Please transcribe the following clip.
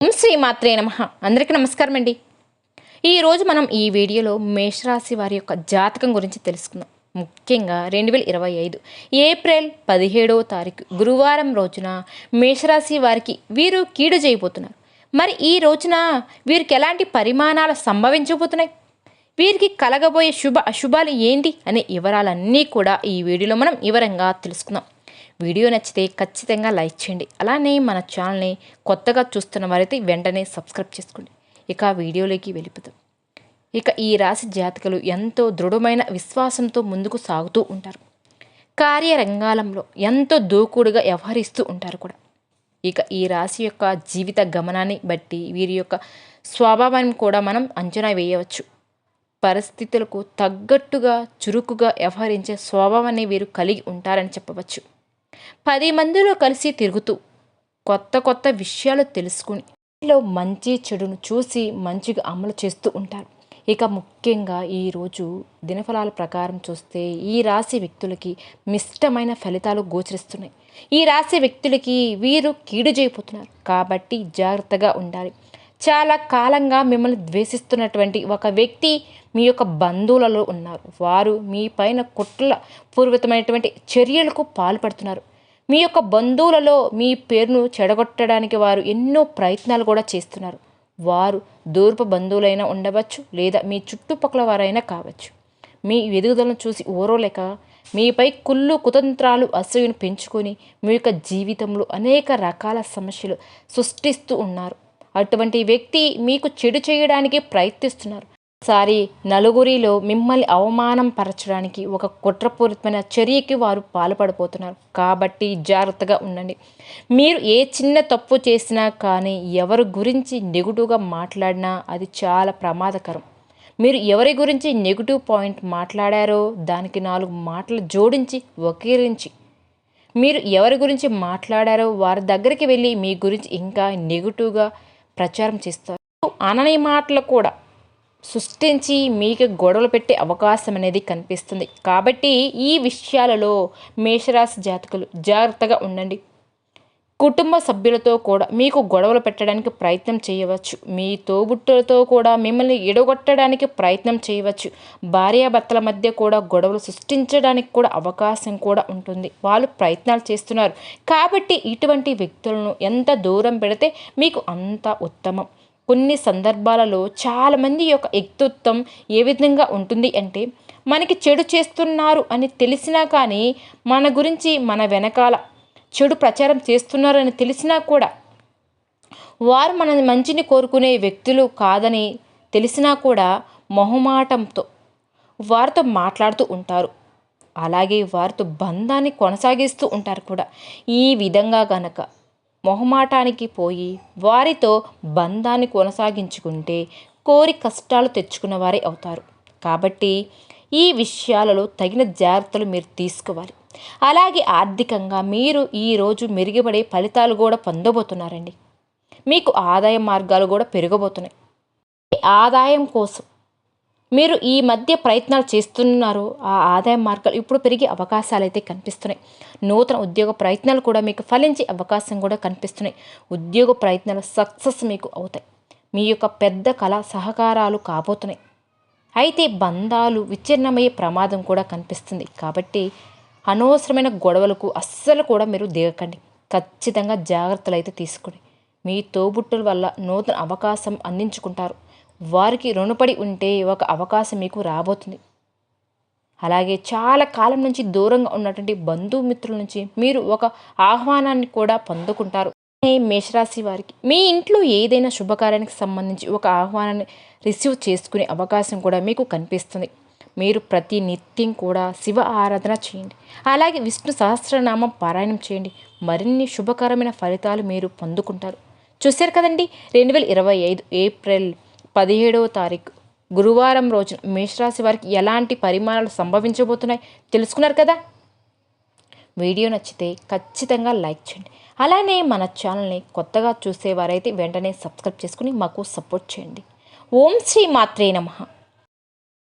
ఓం శ్రీమాత్రే నమ. అందరికీ నమస్కారం అండి ఈరోజు మనం ఈ వీడియోలో మేషరాశి వారి యొక్క జాతకం గురించి తెలుసుకుందాం. ముఖ్యంగా రెండు వేల ఇరవై ఐదు ఏప్రిల్ పదిహేడవ తారీఖు గురువారం రోజున మేషరాశి వారికి వీరు కీడు చేయబోతున్నారు. మరి ఈ రోజున వీరికి ఎలాంటి పరిమాణాలు సంభవించబోతున్నాయి? వీరికి కలగబోయే శుభ అశుభాలు ఏంటి? అనే వివరాలన్నీ కూడా ఈ వీడియోలో మనం వివరంగా తెలుసుకుందాం. వీడియో నచ్చితే ఖచ్చితంగా లైక్ చేయండి. అలానే మన ఛానల్ని కొత్తగా చూస్తున్న వారైతే వెంటనే సబ్స్క్రైబ్ చేసుకోండి. ఇక వీడియోలోకి వెళ్ళిపోతాం ఇక ఈ రాశి జాతకులు ఎంతో దృఢమైన విశ్వాసంతో ముందుకు సాగుతూ ఉంటారు. కార్యరంగాలంలో ఎంతో దూకుడుగా వ్యవహరిస్తూ ఉంటారు కూడా. ఇక ఈ రాశి యొక్క జీవిత గమనాన్ని బట్టి వీరి యొక్క స్వభావాన్ని కూడా మనం అంచనా వేయవచ్చు. పరిస్థితులకు తగ్గట్టుగా చురుకుగా వ్యవహరించే స్వభావాన్ని వీరు కలిగి ఉంటారని చెప్పవచ్చు. పది మందిలో కలిసి తిరుగుతూ కొత్త కొత్త విషయాలు తెలుసుకుని లో మంచి చెడును చూసి మంచిగా అమలు చేస్తూ ఉంటారు. ఇక ముఖ్యంగా ఈరోజు దినఫలాల ప్రకారం చూస్తే ఈ రాశి వ్యక్తులకి మిష్టమైన ఫలితాలు గోచరిస్తున్నాయి. ఈ రాశి వ్యక్తులకి వీరు కీడు చేయబోతున్నారు. కాబట్టి జాగ్రత్తగా ఉండాలి. చాలా కాలంగా మిమ్మల్ని ద్వేషిస్తున్నటువంటి ఒక వ్యక్తి మీ యొక్క బంధువులలో ఉన్నారు. వారు మీ పైన కుట్ల పూర్వతమైనటువంటి చర్యలకు పాల్పడుతున్నారు. మీ యొక్క బంధువులలో మీ పేరును చెడగొట్టడానికి వారు ఎన్నో ప్రయత్నాలు కూడా చేస్తున్నారు. వారు దూరపు బంధువులైనా ఉండవచ్చు లేదా మీ చుట్టుపక్కల వారైనా కావచ్చు. మీ ఎదుగుదలను చూసి ఓరోలేక మీపై కుళ్ళు కుతంత్రాలు అసూయను పెంచుకొని మీ యొక్క జీవితంలో అనేక రకాల సమస్యలు సృష్టిస్తూ ఉన్నారు. అటువంటి వ్యక్తి మీకు చెడు చేయడానికి ప్రయత్నిస్తున్నారు. సారి నలుగురిలో మిమ్మల్ని అవమానం పరచడానికి ఒక కుట్రపూరితమైన చర్యకి వారు పాల్పడిపోతున్నారు కాబట్టి జాగ్రత్తగా ఉండండి. మీరు ఏ చిన్న తప్పు చేసినా కానీ ఎవరి గురించి నెగిటివ్గా మాట్లాడినా అది చాలా ప్రమాదకరం. మీరు ఎవరి గురించి నెగిటివ్ పాయింట్ మాట్లాడారో దానికి నాలుగు మాటలు జోడించి వకీరించి మీరు ఎవరి గురించి మాట్లాడారో వారి దగ్గరికి వెళ్ళి మీ గురించి ఇంకా నెగిటివ్గా ప్రచారం చేస్తారు. అనని మాటలు కూడా సృష్టించి మీకు గొడవలు పెట్టే అవకాశం అనేది కనిపిస్తుంది. కాబట్టి ఈ విషయాలలో మేషరాశి జాతకులు జాగ్రత్తగా ఉండండి. కుటుంబ సభ్యులతో కూడా మీకు గొడవలు పెట్టడానికి ప్రయత్నం చేయవచ్చు. మీ తోబుట్టులతో కూడా మిమ్మల్ని ఎడగొట్టడానికి ప్రయత్నం చేయవచ్చు. భార్యాభర్తల మధ్య కూడా గొడవలు సృష్టించడానికి కూడా అవకాశం కూడా ఉంటుంది. వాళ్ళు ప్రయత్నాలు చేస్తున్నారు. కాబట్టి ఇటువంటి వ్యక్తులను ఎంత దూరం పెడితే మీకు అంత ఉత్తమం. కొన్ని సందర్భాలలో చాలామంది యొక్క వ్యక్తిత్వం ఏ విధంగా ఉంటుంది అంటే మనకి చెడు చేస్తున్నారు అని తెలిసినా కానీ మన గురించి మన వెనకాల చెడు ప్రచారం చేస్తున్నారని తెలిసినా కూడా వారు మన మంచిని కోరుకునే వ్యక్తులు కాదని తెలిసినా కూడా మొహమాటంతో వారితో మాట్లాడుతూ ఉంటారు. అలాగే వారితో బంధాన్ని కొనసాగిస్తూ ఉంటారు కూడా. ఈ విధంగా గనక మొహమాటానికి పోయి వారితో బంధాన్ని కొనసాగించుకుంటే కోరి కష్టాలు తెచ్చుకున్న వారే అవుతారు. కాబట్టి ఈ విషయాలలో తగిన జాగ్రత్తలు మీరు తీసుకోవాలి. అలాగే ఆర్థికంగా మీరు ఈరోజు మెరుగుపడే ఫలితాలు కూడా పొందబోతున్నారండి. మీకు ఆదాయ మార్గాలు కూడా పెరగబోతున్నాయి. ఆదాయం కోసం మీరు ఈ మధ్య ప్రయత్నాలు చేస్తున్నారు ఆ ఆదాయ మార్గాలు ఇప్పుడు పెరిగే అవకాశాలు అయితే కనిపిస్తున్నాయి. నూతన ఉద్యోగ ప్రయత్నాలు కూడా మీకు ఫలించే అవకాశం కూడా కనిపిస్తున్నాయి. ఉద్యోగ ప్రయత్నాలు సక్సెస్ మీకు అవుతాయి. మీ యొక్క పెద్ద కళ సహకారాలు కాబోతున్నాయి. అయితే బంధాలు విచ్ఛిన్నమయ్యే ప్రమాదం కూడా కనిపిస్తుంది. కాబట్టి అనవసరమైన గొడవలకు అస్సలు కూడా మీరు దిగకండి. ఖచ్చితంగా జాగ్రత్తలు అయితే తీసుకోండి. మీ తోబుట్టుల వల్ల నూతన అవకాశం అందించుకుంటారు. వారికి రుణపడి ఉంటే ఒక అవకాశం మీకు రాబోతుంది. అలాగే చాలా కాలం నుంచి దూరంగా ఉన్నటువంటి బంధుమిత్రుల నుంచి మీరు ఒక ఆహ్వానాన్ని కూడా పొందుకుంటారు. మేషరాశి వారికి మీ ఇంట్లో ఏదైనా శుభకార్యానికి సంబంధించి ఒక ఆహ్వానాన్ని రిసీవ్ చేసుకునే అవకాశం కూడా మీకు కనిపిస్తుంది. మీరు ప్రతి నిత్యం కూడా శివ ఆరాధన చేయండి. అలాగే విష్ణు సహస్రనామం పారాయణం చేయండి. మరిన్ని శుభకరమైన ఫలితాలు మీరు పొందుకుంటారు. చూశారు కదండి? రెండు వేల ఇరవై ఐదు ఏప్రిల్ పదిహేడవ తారీఖు. గురువారం రోజున మేషరాశి వారికి ఎలాంటి పరిమాణాలు సంభవించబోతున్నాయి తెలుసుకున్నారు కదా? వీడియో నచ్చితే ఖచ్చితంగా లైక్ చేయండి. అలానే మన ఛానల్ని కొత్తగా చూసేవారైతే వెంటనే సబ్స్క్రైబ్ చేసుకుని మాకు సపోర్ట్ చేయండి. ఓం శ్రీ మాత్రే నమః.